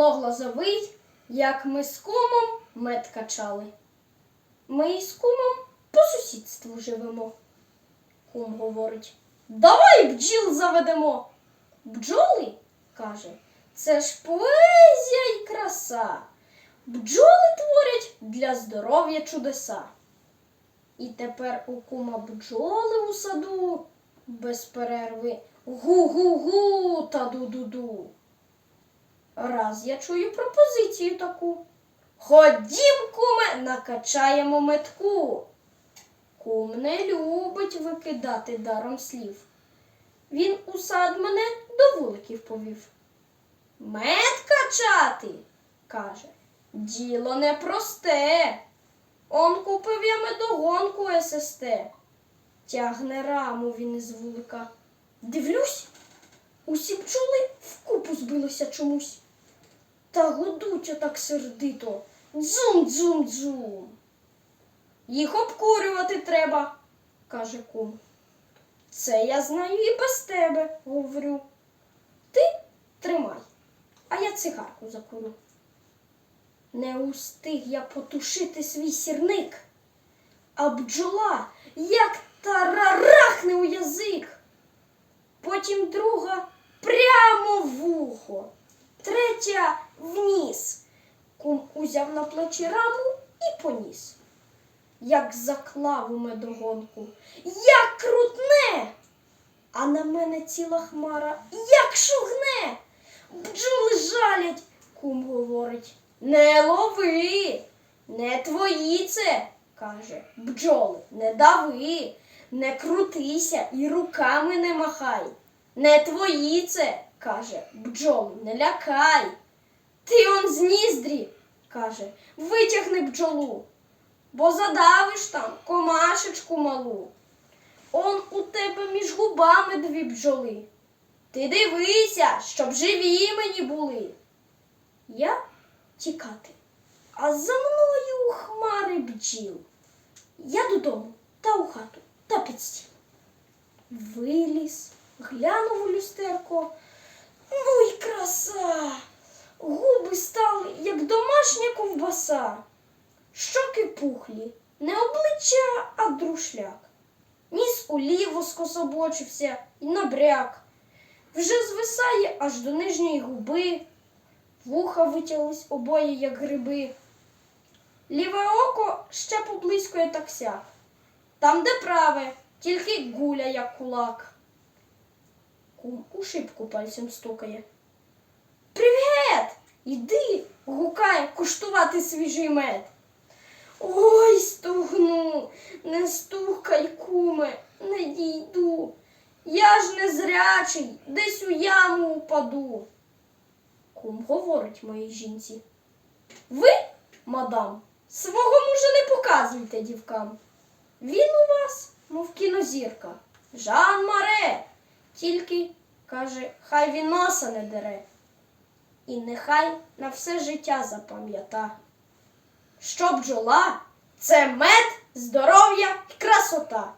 Павло Глазовий, як ми з кумом мед качали. Ми із кумом по сусідству живемо. Кум говорить, давай бджіл заведемо. Бджоли, каже, це ж поезія й краса. Бджоли творять для здоров'я чудеса. І тепер у кума бджоли у саду без перерви гу-гу-гу та ду-ду-ду. Раз я чую пропозицію таку. Ходім, куме, накачаємо метку. Кум не любить викидати даром слів. Він у сад мене до вуликів повів. Мед качати, каже, діло непросте. Он купив я медогонку ССТ. Тягне раму він із вулика. Дивлюсь, усі бджоли вкупу збилися чомусь. Та гудуть отак сердито. Дзум-дзум-дзум. Їх обкурювати треба, каже кум. Це я знаю і без тебе, говорю. Ти тримай, а я цигарку закурю. Не устиг я потушити свій сірник, а бджола як тарарахне у язик. Потім друга прямо в вухо, третя вніс. Кум узяв на плечі раму і поніс. Як заклав у медогонку, як крутне, а на мене ціла хмара, як шугне. Бджоли жалять, кум говорить. Не лови, не твої це, каже, бджоли, не дави, не крутися і руками не махай. Не твої це, каже, бджоли, не лякай. Ти он з ніздрі, каже, витягни бджолу, бо задавиш там комашечку малу. Он у тебе між губами дві бджоли. Ти дивися, щоб живі мені були. Я тікати, а за мною хмари бджіл. Я додому та у хату та під стіл. Виліз, глянув у люстерко. Ну й краса! Губи стали, як домашня ковбаса. Щоки не обличчя, а друшляк. Ніс уліво скособочився і набряк. Вже звисає аж до нижньої губи. Вуха витяглись обоє, як гриби. Ліве око ще поблискує так сяк. Там, де праве, тільки гуля, як кулак. Кум у шибку пальцем стукає. Привіт! Іди, гукає куштувати свіжий мед. Ой, стугну, не стукай, куме, не дійду. Я ж не зрячий, десь у яму упаду. Кум говорить моїй жінці. Ви, мадам, свого мужа не показуйте дівкам. Він у вас, мов кінозірка, Жан Маре. Тільки, каже, хай він носа не дере. І нехай на все життя запам'ята, що бджола це мед, здоров'я і красота.